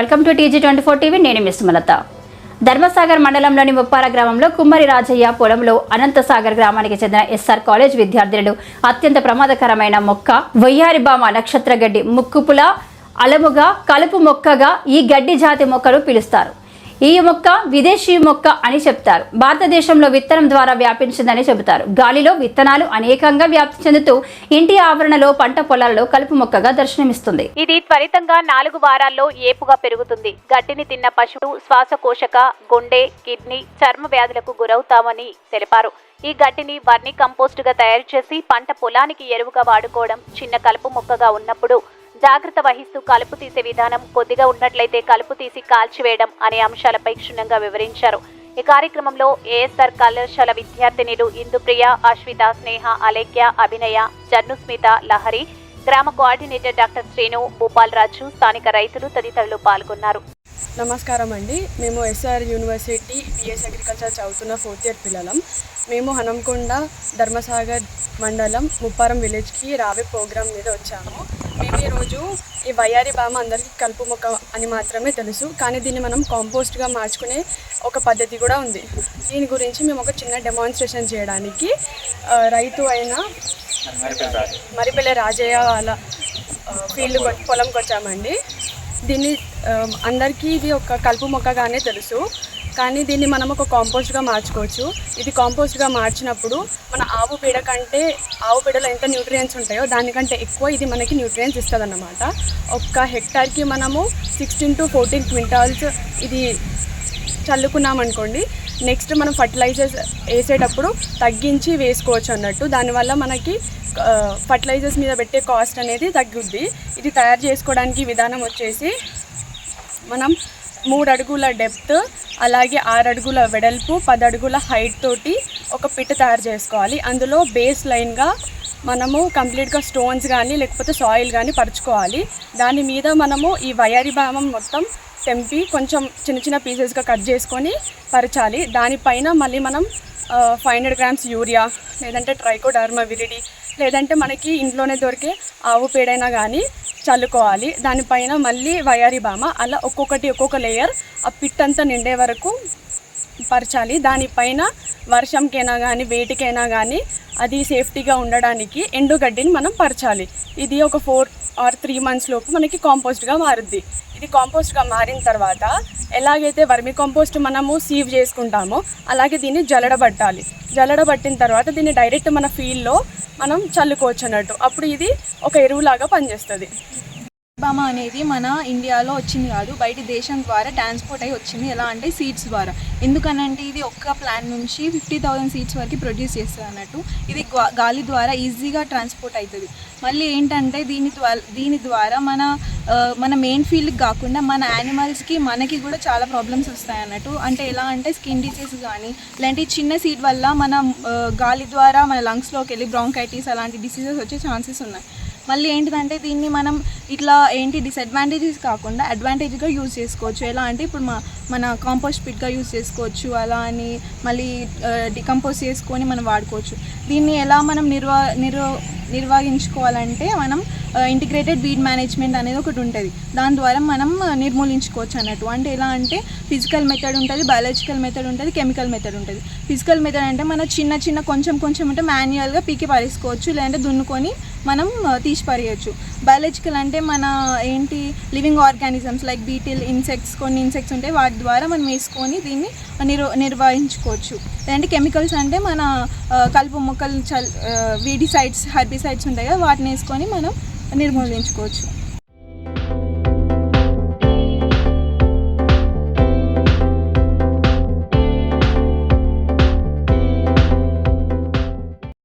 Welcome to TG twenty four TV. నేను మిస్మలత ధర్మసాగర్ మండలంలోని ముప్పార గ్రామంలో కుమ్మరి రాజయ్య పొలంలో అనంతసాగర్ గ్రామానికి చెందిన ఎస్ఆర్ కాలేజ్ విద్యార్థులు అత్యంత ప్రమాదకరమైన మొక్క వయ్యారిబామ నక్షత్ర గడ్డి ముక్కుపుల అలముగా కలుపు మొక్కగా ఈ గడ్డి జాతి మొక్కను పిలుస్తారు. ఈ మొక్క విదేశీ మొక్క అని చెప్తారు. భారతదేశంలో విత్తనం ద్వారా వ్యాపించిందని చెబుతారు. గాలిలో విత్తనాలు అనేకంగా వ్యాప్తి చెందుతూ ఇంటి ఆవరణలో పంట పొలాలలో కలుపు మొక్కగా దర్శనమిస్తుంది. ఇది త్వరితంగా నాలుగు వారాల్లో ఏపుగా పెరుగుతుంది. గడ్డిని తిన్న పశువు శ్వాసకోశక గుండె కిడ్నీ చర్మ వ్యాధులకు గురవుతామని తెలిపారు. ఈ గడ్డిని వర్ని కంపోస్ట్గా తయారు చేసి పంట పొలానికి ఎరువుగా వాడుకోవడం చిన్న కలుపు మొక్కగా ఉన్నప్పుడు జాగ్రత్త వహిస్తూ కలుపు తీసే విధానం కొద్దిగా ఉన్నట్లయితే కలుపు తీసి కాల్చివేయడం అనే అంశాలపై క్షుణ్ణంగా వివరించారు. ఈ కార్యక్రమంలో ఏఎస్ఆర్ కళాశాల విద్యార్థినిలు ఇందుప్రియ అశ్విత స్నేహ అలేఖ్య అభినయ జన్నుస్మిత లహరి గ్రామ కోఆర్డినేటర్ డాక్టర్ శ్రీను భూపాల్ రాజు స్థానిక రైతులు తదితరులు పాల్గొన్నారు. నమస్కారం అండి. మేము ఎస్ఆర్ యూనివర్సిటీ బిఎస్ అగ్రికల్చర్ చదువుతున్న ఫోర్త్ ఇయర్ పిల్లలం. మేము హనంకొండ ధర్మసాగర్ మండలం ముప్పారం విలేజ్కి రావే ప్రోగ్రాం మీద వచ్చాము. మేబీ రోజు ఈ వయ్యారి బామ అందరికీ కలుపు మొక్క అని మాత్రమే తెలుసు. కానీ దీన్ని మనం కాంపోస్ట్గా మార్చుకునే ఒక పద్ధతి కూడా ఉంది. దీని గురించి మేము ఒక చిన్న డెమాన్స్ట్రేషన్ చేయడానికి రైతు అయిన మరిపల్లె రాజయ్య వాళ్ళ ఫీల్డ్ పొలంకి వచ్చామండి దీన్ని అందరికీ ఇది ఒక కలుపు మొక్కగానే తెలుసు. కానీ దీన్ని మనం ఒక కాంపోస్ట్గా మార్చుకోవచ్చు. ఇది కాంపోస్ట్గా మార్చినప్పుడు మన ఆవు పేడ కంటే ఆవు పేడలో ఎంత న్యూట్రియంట్స్ ఉంటాయో దానికంటే ఎక్కువ ఇది మనకి న్యూట్రియంట్స్ ఇస్తుంది అన్నమాట ఒక్క హెక్టార్కి మనము సిక్స్టీన్ టు ఫోర్టీన్ క్వింటాల్స్ ఇది చల్లుకున్నాం అనుకోండి నెక్స్ట్ మనం ఫర్టిలైజర్స్ వేసేటప్పుడు తగ్గించి వేసుకోవచ్చు అన్నట్టు. దానివల్ల మనకి ఫర్టిలైజర్స్ మీద పెట్టే కాస్ట్ అనేది తగ్గుద్ది. ఇది తయారు చేసుకోవడానికి విధానం వచ్చేసి మనం మూడు అడుగుల డెప్త్ అలాగే ఆరు అడుగుల వెడల్పు పది అడుగుల హైట్ తోటి ఒక పిట్ తయారు చేసుకోవాలి. అందులో బేస్ లైన్గా మనము కంప్లీట్గా స్టోన్స్ కానీ లేకపోతే సాయిల్ కానీ పరుచుకోవాలి. దాని మీద మనము ఈ వయారి భామం మొత్తం తెంపి కొంచెం చిన్న చిన్న పీసెస్గా కట్ చేసుకొని పరచాలి. దానిపైన మళ్ళీ మనం ఫైవ్ హండ్రెడ్ గ్రామ్స్ యూరియా లేదంటే ట్రైకోడర్మా విరిడి లేదంటే మనకి ఇంట్లోనే దొరికే ఆవు పేడైనా కానీ చల్లుకోవాలి. దానిపైన మళ్ళీ వయారి బామ అలా ఒక్కొక్కటి ఒక్కొక్క లేయర్ ఆ పిట్ అంతా నిండే వరకు పరచాలి. దానిపైన వర్షంకైనా కానీ వేటికైనా కానీ అది సేఫ్టీగా ఉండడానికి ఎండుగడ్డిని మనం పరచాలి. ఇది ఒక ఫోర్ ఆర్ త్రీ మంత్స్ లోపు మనకి కాంపోస్ట్గా మారుద్ది. ఇది కాంపోస్ట్గా మారిన తర్వాత ఎలాగైతే వర్మి కాంపోస్ట్ మనము సీవ్ చేసుకుంటామో అలాగే దీన్ని జల్లడబట్టాలి. జల్లడబట్టిన తర్వాత దీన్ని డైరెక్ట్ మన ఫీల్డ్లో మనం చల్లుకోవచ్చు అన్నట్టు. అప్పుడు ఇది ఒక ఎరువులాగా పనిచేస్తుంది. బామ అనేది మన ఇండియాలో వచ్చింది కాదు. బయట దేశం ద్వారా ట్రాన్స్పోర్ట్ అయి వచ్చింది. ఎలా అంటే సీడ్స్ ద్వారా. ఎందుకనంటే ఇది ఒక్క ప్లాన్ నుంచి ఫిఫ్టీ థౌసండ్ సీడ్స్ వరకు ప్రొడ్యూస్ చేస్తుంది అన్నట్టు. ఇది గాలి ద్వారా ఈజీగా ట్రాన్స్పోర్ట్ అవుతుంది. మళ్ళీ ఏంటంటే దీని ద్వారా దీని ద్వారా మన మన మెయిన్ ఫీల్డ్కి కాకుండా మన యానిమల్స్కి మనకి కూడా చాలా ప్రాబ్లమ్స్ వస్తాయి అన్నట్టు. అంటే ఎలా అంటే స్కిన్ డిసీజ్ కానీ ఇలాంటి చిన్న సీడ్ వల్ల మన గాలి ద్వారా మన లంగ్స్లోకి వెళ్ళి బ్రాంకైటిస్ అలాంటి డిసీజెస్ వచ్చే ఛాన్సెస్ ఉన్నాయి. మళ్ళీ ఏంటిదంటే దీన్ని మనం ఇట్లా ఏంటి డిసడ్వాంటేజెస్ కాకుండా అడ్వాంటేజ్గా యూజ్ చేసుకోవచ్చు. ఎలా అంటే ఇప్పుడు మా మన కాంపోస్ట్ పిట్గా యూజ్ చేసుకోవచ్చు. అలా అని మళ్ళీ డికంపోజ్ చేసుకొని మనం వాడుకోవచ్చు. దీన్ని ఎలా మనం నిర్వ నిర్వ నిర్వహించుకోవాలంటే మనం ఇంటిగ్రేటెడ్ వీడ్ మేనేజ్మెంట్ అనేది ఒకటి ఉంటుంది. దాని ద్వారా మనం నిర్మూలించుకోవచ్చు అన్నట్టు. అంటే ఎలా అంటే ఫిజికల్ మెథడ్ ఉంటుంది బయాలజికల్ మెథడ్ ఉంటుంది కెమికల్ మెథడ్ ఉంటుంది. ఫిజికల్ మెథడ్ అంటే మన చిన్న చిన్న కొంచెం కొంచెం అంటే మాన్యువల్గా పీకి పారేసుకోవచ్చు లేదంటే దున్నుకొని మనం ఆ, తీసి బయాలజికల్ అంటే మన ఏంటి living organisms like beetle insects కొన్ని ఇన్సెక్ట్స్ ఉంటాయి వాటి ద్వారా మనం వేసుకొని దీన్ని నిర్ నిర్వహించుకోవచ్చు. లేదంటే కెమికల్స్ అంటే మన కలుపు మొక్కలు చల్ వీడిసైడ్స్ హర్బిసైడ్స్ ఉంటాయి కదా వాటిని వేసుకొని మనం నిర్మూలించుకోవచ్చు.